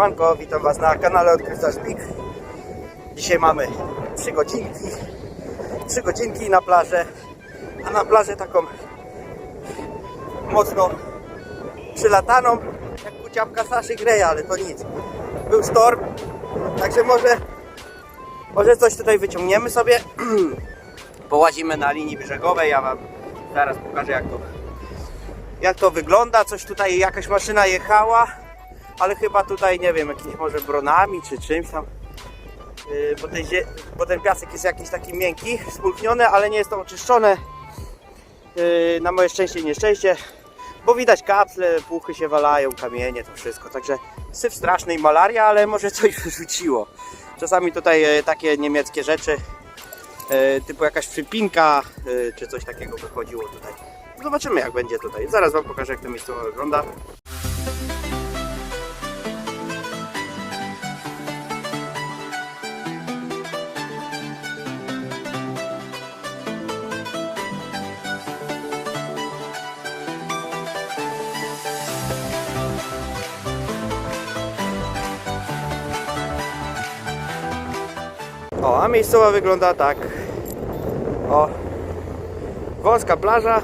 Witam Was na kanale Odkrywca Szpik. Dzisiaj mamy 3 godzinki, 3 godzinki na plażę, a na plażę taką mocno przylataną, jak kuciapka Saszy Greja, ale to nic. Był storm, także może, może coś tutaj wyciągniemy sobie. Połazimy na linii brzegowej, ja Wam zaraz pokażę jak to jak to wygląda. Coś tutaj, jakaś maszyna jechała, ale chyba tutaj, nie wiem, jakimiś może bronami czy czymś tam. Yy, bo, ten, bo ten piasek jest jakiś taki miękki, spulchniony, ale nie jest to oczyszczone. Yy, na moje szczęście i nieszczęście, bo widać kaple, puchy się walają, kamienie, to wszystko. Także syf straszny i malaria, ale może coś wyrzuciło. Czasami tutaj e, takie niemieckie rzeczy, typu jakaś przypinka, czy coś takiego wychodziło tutaj. Zobaczymy jak będzie tutaj. Zaraz Wam pokażę jak to miejscowo wygląda. O, a miejscowa wygląda tak. O, wąska plaża.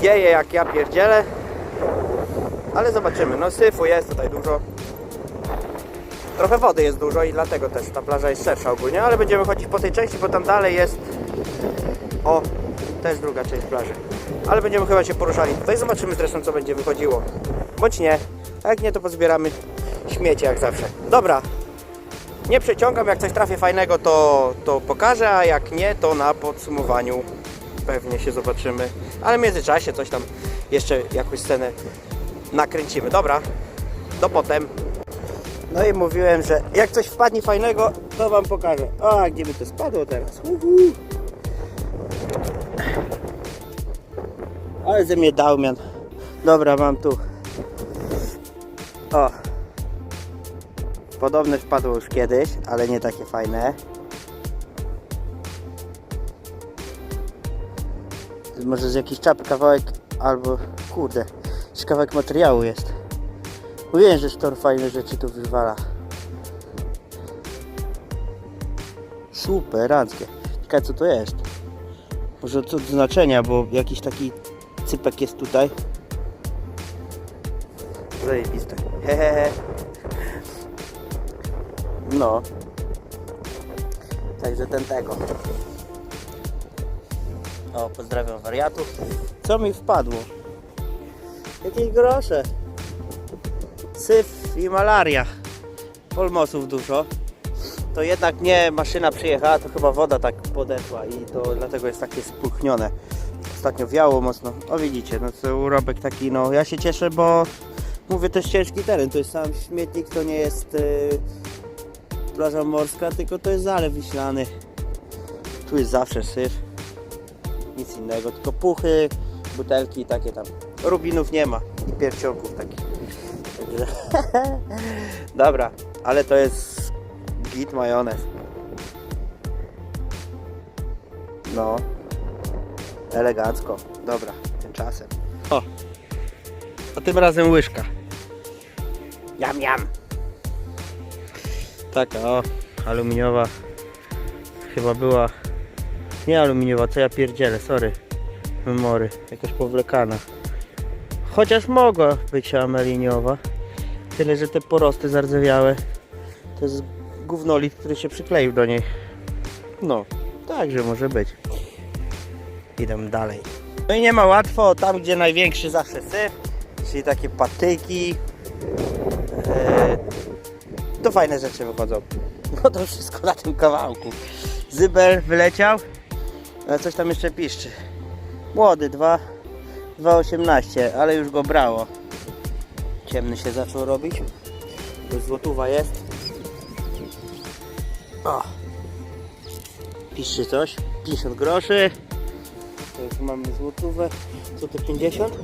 Wieje jak ja pierdzielę. Ale zobaczymy. No syfu jest tutaj dużo. Trochę wody jest dużo i dlatego też ta plaża jest szersza ogólnie, ale będziemy chodzić po tej części, bo tam dalej jest o, też druga część plaży. Ale będziemy chyba się poruszali tutaj. Zobaczymy zresztą co będzie wychodziło. Bądź nie. A jak nie to pozbieramy śmiecie jak zawsze. Dobra, nie przeciągam, jak coś trafię fajnego, to, to pokażę, a jak nie, to na podsumowaniu pewnie się zobaczymy. Ale w międzyczasie coś tam jeszcze jakąś scenę nakręcimy. Dobra, do potem. No i mówiłem, że jak coś wpadnie fajnego, to Wam pokażę. A gdzie by to spadło teraz? Uhu. Ale ze mnie dałmian. Dobra, mam tu. O, Podobne wpadło już kiedyś, ale nie takie fajne. Może z jakiś czap kawałek albo kurde, z kawałek materiału jest. Mówiłem, że sztor fajne rzeczy tu wywala. Super, ranckie. Ciekawe co to jest. Może do znaczenia, bo jakiś taki cypek jest tutaj. Zajebiste. Hehehe. No. Także ten tego. O, pozdrawiam wariatów. Co mi wpadło? Jakieś grosze. Syf i malaria. Polmosów dużo. To jednak nie maszyna przyjechała, to chyba woda tak podeszła i to dlatego jest takie spuchnione. Ostatnio wiało mocno. O widzicie, no to urobek taki, no ja się cieszę, bo mówię, to jest ciężki teren. To jest sam śmietnik, to nie jest... Yy plaża morska, tylko to jest zalew wiślany. Tu jest zawsze syf. Nic innego, tylko puchy, butelki i takie tam. Rubinów nie ma i pierścionków takich. Także... Dobra, ale to jest git majonez. No. Elegancko. Dobra, tymczasem. O. A tym razem łyżka. Jam, jam. Taka o, aluminiowa. Chyba była nie aluminiowa, co ja pierdzielę, sorry. Memory, jakaś powlekana. Chociaż mogła być ameliniowa. Tyle, że te porosty zardzewiałe to jest gównolit, który się przykleił do niej. No, także może być. Idę dalej. No i nie ma łatwo, tam gdzie największy zawsze syf czyli takie patyki. E, to fajne rzeczy wychodzą. No to wszystko na tym kawałku. Zybel wyleciał, ale coś tam jeszcze piszczy. Młody, 2, 2,18, ale już go brało. Ciemny się zaczął robić. Złotówa jest. O. Piszczy coś. 50 groszy. To już mamy złotówę. Co to 50?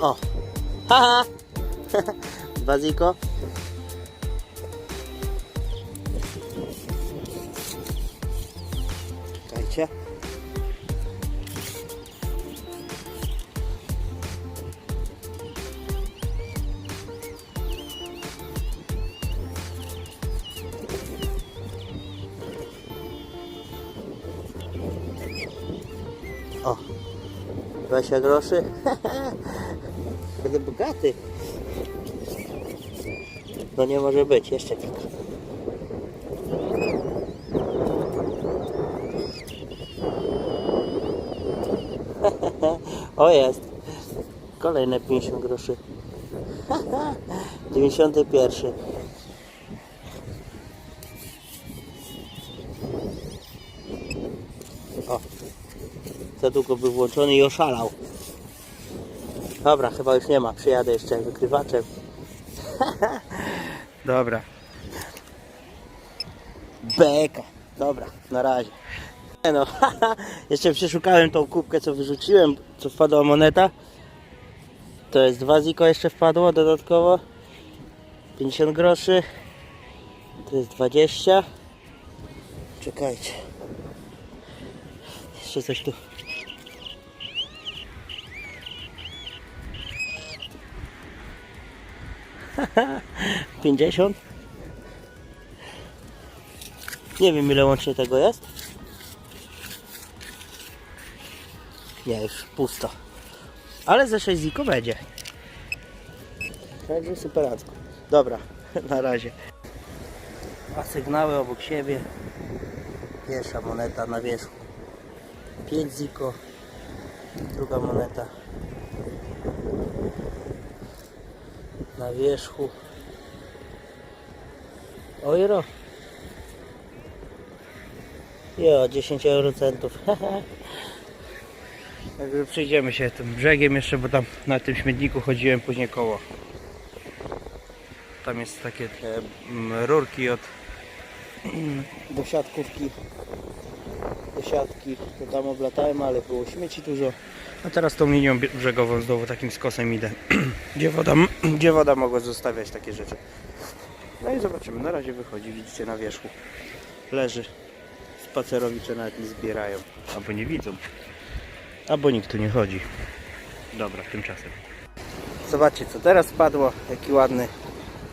O! Haha! Baziko. Czekajcie. O, 20 groszy. Będę bogaty. No nie może być, jeszcze kilka. o jest. Kolejne 50 groszy. 91. O. Za długo był włączony i oszalał. Dobra, chyba już nie ma. Przyjadę jeszcze wykrywaczem. Dobra. Beka. Dobra, na razie. No, jeszcze przeszukałem tą kubkę, co wyrzuciłem, co wpadła moneta. To jest dwa ziko jeszcze wpadło dodatkowo. 50 groszy. To jest 20. Czekajcie. Jeszcze coś tu. Pięćdziesiąt? Nie wiem ile łącznie tego jest. Nie, już pusto. Ale ze 6 ziko będzie. Także superacko. Dobra, na razie. A sygnały obok siebie. Pierwsza moneta na wierzchu. 5 ziko. Druga moneta. Na wierzchu. Euro. Jo, 10 eurocentów. Także przejdziemy się tym brzegiem jeszcze, bo tam na tym śmietniku chodziłem później koło. Tam jest takie te mm, rurki od do siatkówki. Do siatki, to tam oblatałem, ale było śmieci dużo. A teraz tą linią brzegową znowu takim skosem idę. gdzie, woda, gdzie woda mogła zostawiać takie rzeczy. No i zobaczymy. Na razie wychodzi, widzicie na wierzchu. Leży. Spacerowicze nawet nie zbierają. Albo nie widzą. Albo nikt tu nie chodzi. Dobra, tymczasem. Zobaczcie co teraz spadło. Jaki ładny,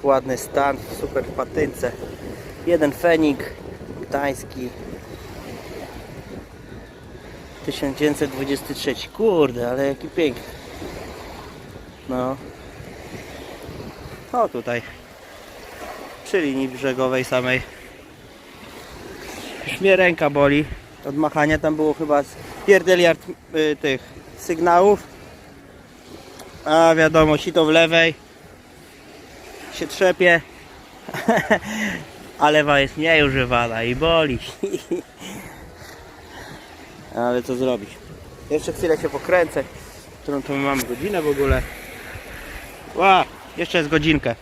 ładny stan. Super w patynce. Jeden fenik gdański. 1923. Kurde, ale jaki piękny. No. O tutaj. Przy linii brzegowej samej. Już mnie ręka boli od machania. Tam było chyba pierdeliard y, tych sygnałów. A wiadomo, sito w lewej się trzepie. A lewa jest nieużywana i boli. Ale co zrobić? Jeszcze chwilę się pokręcę. Którą to my mamy godzinę w ogóle? Ła, jeszcze jest godzinkę.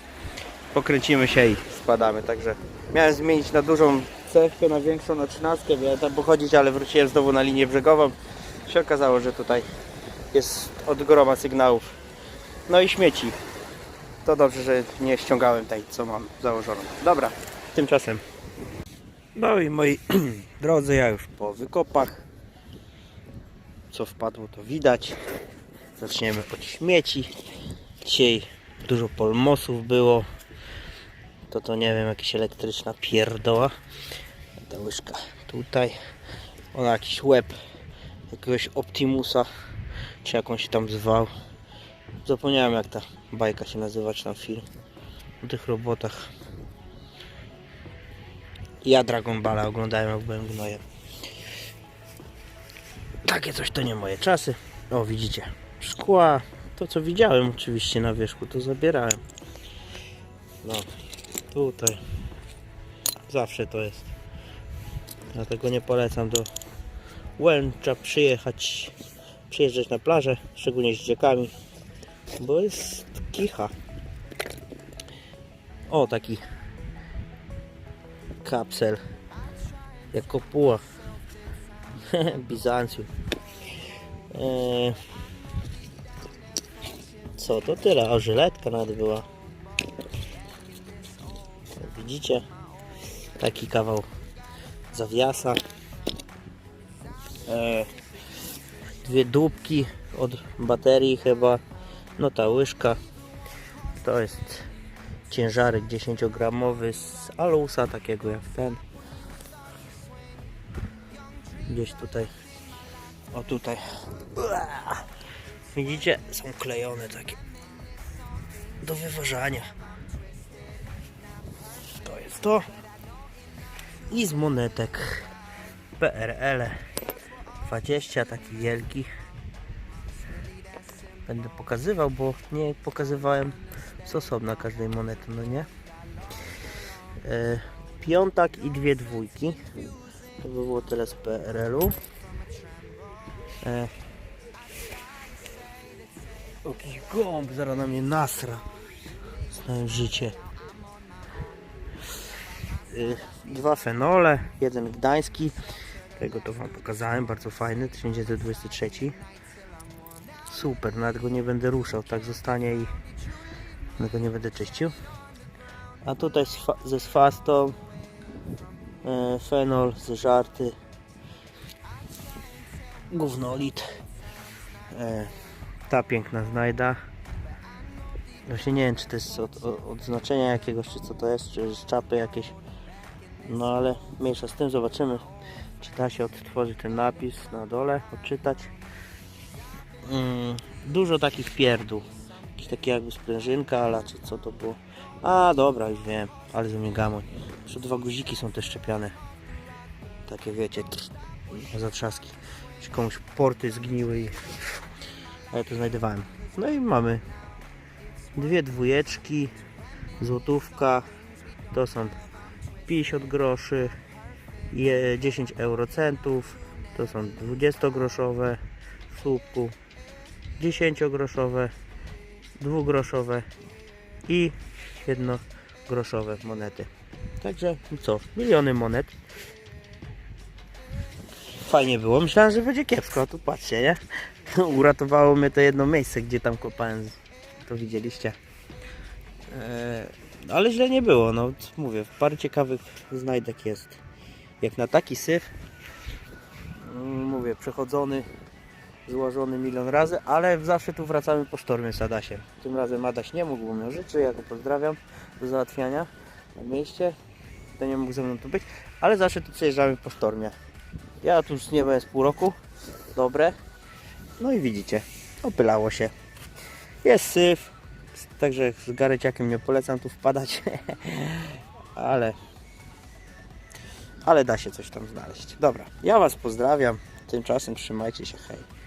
Pokręcimy się i spadamy. Także miałem zmienić na dużą cewkę, na większą, na trzynastkę. Miałem tam pochodzić, ale wróciłem znowu na linię brzegową. Się okazało, że tutaj jest od groma sygnałów. No i śmieci. To dobrze, że nie ściągałem tej, co mam założoną. Dobra, tymczasem. No i moi drodzy, ja już po wykopach. Co wpadło, to widać. Zaczniemy od śmieci. Dzisiaj dużo polmosów było. To to nie wiem, jakaś elektryczna pierdoła. Ta łyżka tutaj. Ona jakiś łeb jakiegoś Optimusa, czy jakąś tam zwał. Zapomniałem jak ta bajka się nazywa, czy tam film. O tych robotach. Ja Dragon Balla oglądałem jak byłem gnojem. Takie coś to nie moje czasy. O widzicie, szkła. To co widziałem oczywiście na wierzchu, to zabierałem. No, tutaj. Zawsze to jest. Dlatego nie polecam do Łęcza przyjechać, przyjeżdżać na plażę, szczególnie z dzieciakami, bo jest kicha. O, taki kapsel, jak kopuła. Bizancjum. Eee, co to tyle? O, żyletka nawet była. Widzicie? Taki kawał zawiasa. E, dwie dupki od baterii chyba. No ta łyżka. To jest ciężarek 10 gramowy z alusa takiego jak ten. Gdzieś tutaj. O tutaj. Widzicie? Są klejone takie. Do wyważania. To jest to. I z monetek. PRL 20, taki wielki. Będę pokazywał, bo nie pokazywałem z osobna każdej monety, no nie? E, piątak i dwie dwójki. To by było tyle z PRL-u. E, jakiś gąb zaraz na mnie nasra. Znałem życie. Y, Dwa fenole, jeden gdański. Tego to wam pokazałem, bardzo fajny, 1923. Super, nawet go nie będę ruszał, tak zostanie i go nie będę czyścił. A tutaj ze swastą e, fenol z żarty gównolit e, ta piękna znajda. Właśnie nie wiem czy to jest od, od, znaczenia jakiegoś czy co to jest czy z czapy jakieś. No ale mniejsza z tym zobaczymy czy da się odtworzyć ten napis na dole odczytać. Mm, dużo takich pierdół. Jakiś taki jakby sprężynka ale czy co to było. A dobra już wiem ale ze mnie gamoń jeszcze dwa guziki są też szczepiane takie wiecie zatrzaski komuś porty zgniły i a ja to znajdowałem. No i mamy dwie dwójeczki złotówka to są 50 groszy je 10 eurocentów to są 20 groszowe w słupku 10 groszowe dwugroszowe i jednogroszowe monety. Także co miliony monet fajnie było. Myślałem, że będzie kiepsko, a tu patrzcie, nie? Uratowało mnie to jedno miejsce, gdzie tam kopałem. To widzieliście. Eee, ale źle nie było, no mówię, parę ciekawych znajdek jest. Jak na taki syf, mm, mówię, przechodzony, złożony milion razy, ale zawsze tu wracamy po sztormie z Adasiem. Tym razem Adaś nie mógł, bo miał ja go pozdrawiam do załatwiania na mieście. To nie mógł ze mną tu być, ale zawsze tu przyjeżdżamy po sztormie. Ja tu już nie byłem z pół roku. Dobre. No i widzicie, opylało się. Jest syf. Także z gareciakiem nie polecam tu wpadać. ale ale da się coś tam znaleźć. Dobra, ja Was pozdrawiam. Tymczasem trzymajcie się, hej.